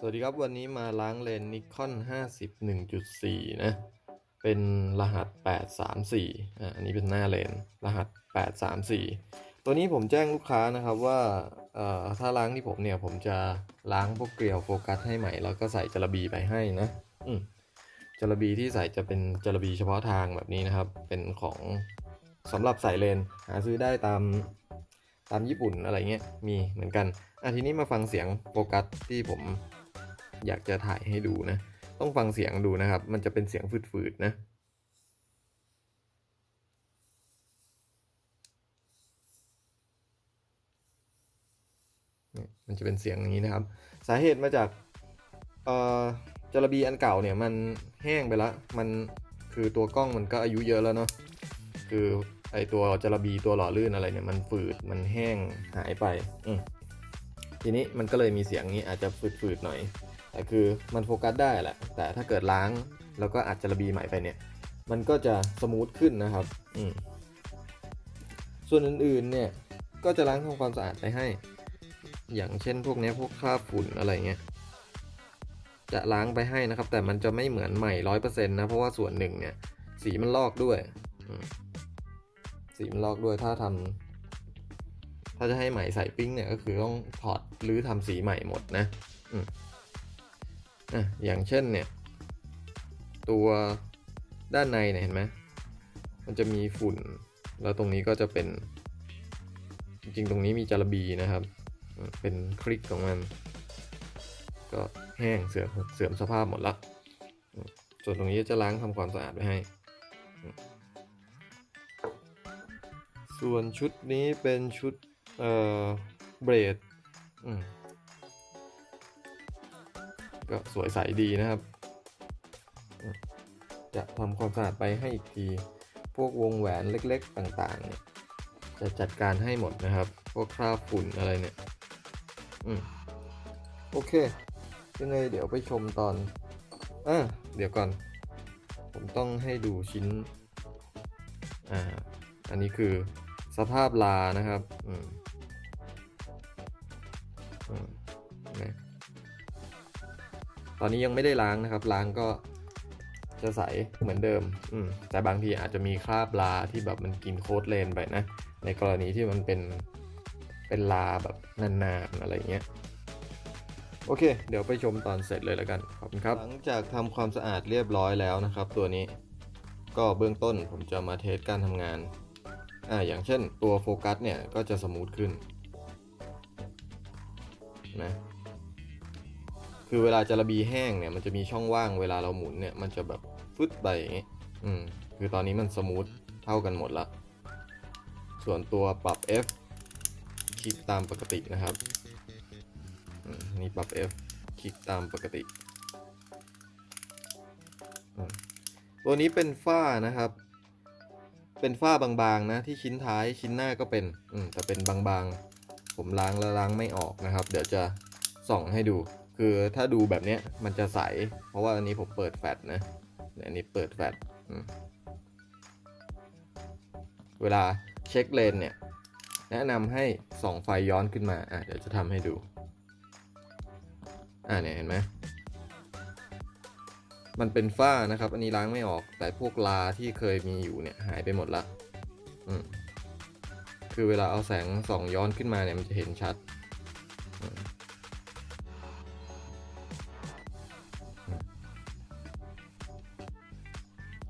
สวัสดีครับ วันนี้มาล้างเลนนิคอน50 1.4 นะ เป็นรหัส 834อ่าอันนี้เป็นหน้าเลนรหัส 834 ตัวนี้ผมแจ้งลูกค้านะครับว่าเอ่อถ้าล้างที่ผมเนี่ย ผมจะล้างพวกเกลียวโฟกัสให้ใหม่ แล้วก็ใส่จระบีไปให้นะอืมจระบีที่ใส่จะเป็นจระบีเฉพาะทางแบบนี้นะครับ เป็นของสำหรับใส่เลนหาซื้อได้ตามตามญี่ปุ่นอะไรเงี้ยมีเหมือนกันอะทีนี้มาฟังเสียงโฟกัสที่ผม อยากจะถ่ายให้ดูนะ ต้องฟังเสียงดูนะครับ มันจะเป็นเสียงฝืดๆนะมันจะเป็นเสียงอย่างนี้นะครับ สาเหตุมาจากเอ่อจระบีอันเก่าเนี่ยมันแห้งไปแล้ว มันคือตัวกล้องมันก็อายุเยอะแล้วเนาะคือไอตัวจระบีตัวหล่อลื่นอะไรเนี่ยมันฝืดมันแห้งหายไปอืทีนี้มันก็เลยมีเสียงนี้อาจจะฝืดๆหน่อย แต่คือมันโฟกัสได้แหละ แต่ถ้าเกิดล้างแล้วก็อัดจะระบีใหม่ไปเนี่ย มันก็จะสมูทขึ้นนะครับ อืม ส่วนอื่นๆ เนี่ย ก็จะล้างทำความสะอาดไปให้ อย่างเช่นพวกนี้พวกคราบฝุ่นอะไรเงี้ย จะล้างไปให้นะครับ แต่มันจะไม่เหมือนใหม่ร้อยเปอร์เซ็นต์นะ เพราะว่าส่วนหนึ่งเนี่ย สีมันลอกด้วยสีมันลอกด้วย ถ้าทำถ้าจะให้ใหม่ใส่ปิ้งเนี่ย ก็คือต้องถอดหรือทำสีใหม่หมดนะ อืม อะอย่างเช่นเนี่ยตัวด้านในเนี่ยเห็นไหมมันจะมีฝุ่น แล้วตรงนี้ก็จะเป็น จริงๆ ตรงนี้มีจารบีนะครับ เป็นคลิกของมัน ก็แห้งเสื่อมเสื่อมสภาพหมดละส่วนตรงนี้จะล้างทำความสะอาดไว้ให้ ส่วนชุดนี้เป็นชุดเอ่อเบรดอืม ก็สวยใสดีนะครับ จะทำความสะอาดไปให้อีกที พวกวงแหวนเล็กๆต่างๆเนี่ยจะจัดการให้หมดนะครับ พวกคราบฝุ่นอะไรเนี่ย อืม โอเค ยังไงเดี๋ยวไปชมตอนอ่าเดี๋ยวก่อน ผมต้องให้ดูชิ้น อ่า อันนี้คือสภาพลานะครับ อืม ตอนนี้ยังไม่ได้ล้างนะครับ ล้างก็จะใสเหมือนเดิมอืมแต่บางทีอาจจะมีคราบลาที่แบบมันกินโค้ดเลนไปนะ ในกรณีที่มันเป็นเป็นลาแบบนานๆอะไรเงี้ยโอเค เดี๋ยวไปชมตอนเสร็จเลยแล้วกันขอบคุณครับ หลังจากทำความสะอาดเรียบร้อยแล้วนะครับ ตัวนี้ก็เบื้องต้นผมจะมาเทสการทำงานอ่าอย่างเช่นตัวโฟกัสเนี่ยก็จะสมูทขึ้นนะ คือเวลาจระบีแห้งเนี่ยมันจะมีช่องว่างเวลาเราหมุนเนี่ยมันจะแบบฟึดไปอย่างงี้อืมคือตอนนี้มันสมูทเท่ากันหมดละ ส่วนตัวปรับ F คลิกตามปกตินะครับอืมนี่ปรับ F คลิกตามปกติ ตัวนี้เป็นฝ้านะครับ เป็นฝ้าบางๆนะที่ชิ้นท้ายชิ้นหน้าก็เป็นอืมแต่เป็นบางๆ ผมล้างแล้วล้างไม่ออกนะครับ เดี๋ยวจะส่องให้ดู คือถ้าดูแบบเนี้ยมันจะใส เพราะว่าอันนี้ผมเปิดแฟลชนะอันนี้เปิดแฟลชเวลาเช็คเลนเนี่ย แนะนำให้ส่องไฟย้อนขึ้นมา อะเดี๋ยวจะทำให้ดู อ่าเนี่ยเห็นไหมมันเป็นฝ้านะครับ อันนี้ล้างไม่ออก แต่พวกลาที่เคยมีอยู่เนี่ยหายไปหมดละ อืม คือเวลาเอาแสงส่องย้อนขึ้นมาเนี่ยมันจะเห็นชัด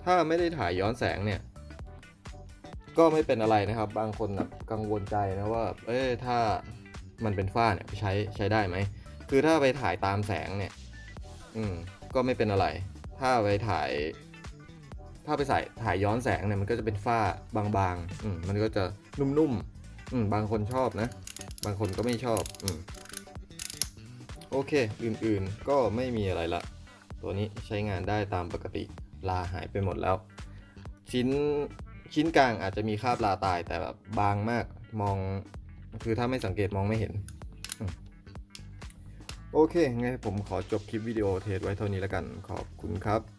ถ้าไม่ได้ถ่ายย้อนแสงเนี่ย ก็ไม่เป็นอะไรนะครับ บางคนแบบกังวลใจนะว่า เอ้ถ้ามันเป็นฝ้าเนี่ยใช้ใช้ได้ไหม คือถ้าไปถ่ายตามแสงเนี่ย อืม ก็ไม่เป็นอะไร ถ้าไปถ่าย ถ้าไปใส่ถ่ายย้อนแสงเนี่ยมันก็จะเป็นฝ้าบางๆ อืม มันก็จะนุ่มๆ อืม บางคนชอบนะ บางคนก็ไม่ชอบ อืม โอเค อื่นๆ ก็ไม่มีอะไรละ ตัวนี้ใช้งานได้ตามปกติ ลาหายไปหมดแล้ว ชิ้นชิ้นกลางอาจจะมีคราบลาตายแต่แบบบางมากมองคือถ้าไม่สังเกตมองไม่เห็น โอเคไงผมขอจบคลิปวิดีโอเทสไว้เท่านี้แล้วกันขอบคุณครับ